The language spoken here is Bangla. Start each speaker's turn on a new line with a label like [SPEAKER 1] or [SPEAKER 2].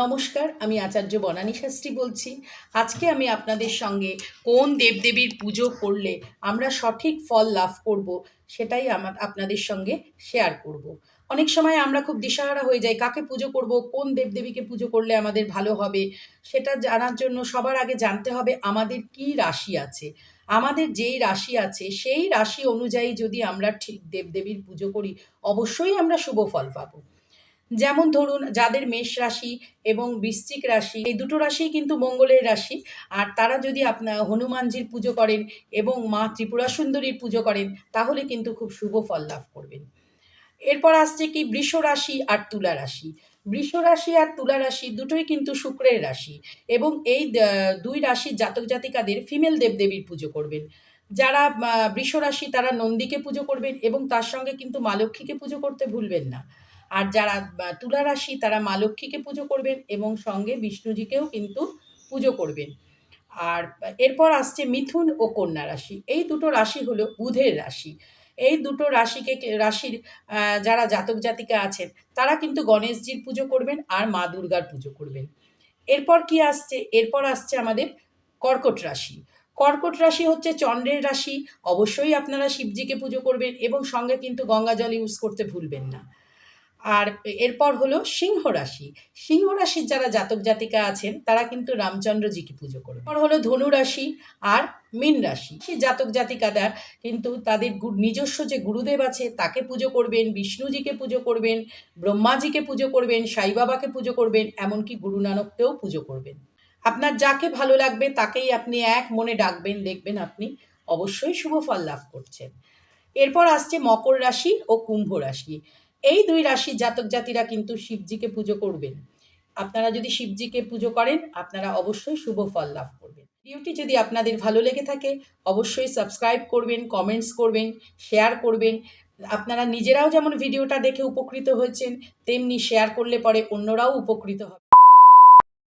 [SPEAKER 1] নমস্কার, আমি আচার্য বনানী শাস্ত্রী বলছি। আজকে আমি আপনাদের সঙ্গে কোন দেবদেবীর পুজো করলে আমরা সঠিক ফল লাভ করব সেটাই আমার আপনাদের সঙ্গে শেয়ার করব। অনেক সময় আমরা খুব দিশাহারা হয়ে যাই, কাকে পুজো করব, কোন দেবদেবীকে পুজো করলে আমাদের ভালো হবে, সেটা জানার জন্য সবার আগে জানতে হবে আমাদের কি রাশি আছে। আমাদের যেই রাশি আছে, সেই রাশি অনুযায়ী যদি আমরা ঠিক দেবদেবীর পুজো করি, অবশ্যই আমরা শুভ ফল পাবো। যেমন ধরুন যাদের মেষ রাশি এবং বৃশ্চিক রাশি, এই দুটো রাশিই কিন্তু মঙ্গলের রাশি। আর তারা যদি আপনার হনুমানজির পুজো করেন এবং মা ত্রিপুরা সুন্দরীর পুজো করেন, তাহলে কিন্তু খুব শুভ ফল লাভ করবেন। এরপর আসছে কি বৃষ রাশি আর তুলা রাশি। বৃষ রাশি আর তুলা রাশি দুটোই কিন্তু শুক্রের রাশি এবং এই দুই রাশির জাতক জাতিকাদের ফিমেল দেবদেবীর পুজো করবেন। যারা বৃষ রাশি তারা নন্দীকে পুজো করবেন এবং তার সঙ্গে কিন্তু মা লক্ষ্মীকে পুজো করতে ভুলবেন না। আর যারা তুলা রাশি, তারা মা লক্ষ্মীকে পুজো করবেন এবং সঙ্গে বিষ্ণুজিকেও কিন্তু পুজো করবেন। আর এরপর আসছে মিথুন ও কন্যা রাশি। এই দুটো রাশি হলো বুধের রাশি। এই দুটো রাশিকে, রাশির যারা জাতক জাতিকা আছেন, তারা কিন্তু গণেশজির পুজো করবেন আর মা দুর্গার পুজো করবেন। এরপর কি আসছে? এরপর আসছে আমাদের কর্কট রাশি। কর্কট রাশি হচ্ছে চন্দ্রের রাশি। অবশ্যই আপনারা শিবজিকে পুজো করবেন এবং সঙ্গে কিন্তু গঙ্গা জল ইউজ করতে ভুলবেন না। আর এরপর হলো সিংহ রাশি। সিংহ রাশির যারা জাতক জাতিকা আছেন, তারা কিন্তু রামচন্দ্রজিকে পুজো করবেন এরপর হলো ধনু রাশি আর মীন রাশি। সেই জাতক জাতিকারা কিন্তু তাদের নিজস্ব যে গুরুদেব আছে, তাকে পুজো করবেন, বিষ্ণুজিকে পুজো করবেন, ব্রহ্মাজিকে পুজো করবেন, সাই বাবাকে পুজো করবেন, এমনকি গুরু নানককেও পুজো করবেন। আপনার যাকে ভালো লাগবে, তাকেই আপনি এক মনে ডাকবেন, দেখবেন আপনি অবশ্যই শুভ ফল লাভ করছেন। এরপর আসছে মকর রাশি ও কুম্ভ রাশি। এই দুই রাশির জাতক জাতিরা কিন্তু শিবজিকে পুজো করবেন। আপনারা যদি শিবজিকে পুজো করেন, আপনারা অবশ্যই শুভ ফল লাভ করবেন। ভিডিওটি যদি আপনাদের ভালো লেগে থাকে, অবশ্যই সাবস্ক্রাইব করবেন, কমেন্টস করবেন, শেয়ার করবেন। আপনারা নিজেরাও যেমন ভিডিওটা দেখে উপকৃত হয়েছেন, তেমনি শেয়ার করলে পরে অন্যরাও উপকৃত হবে।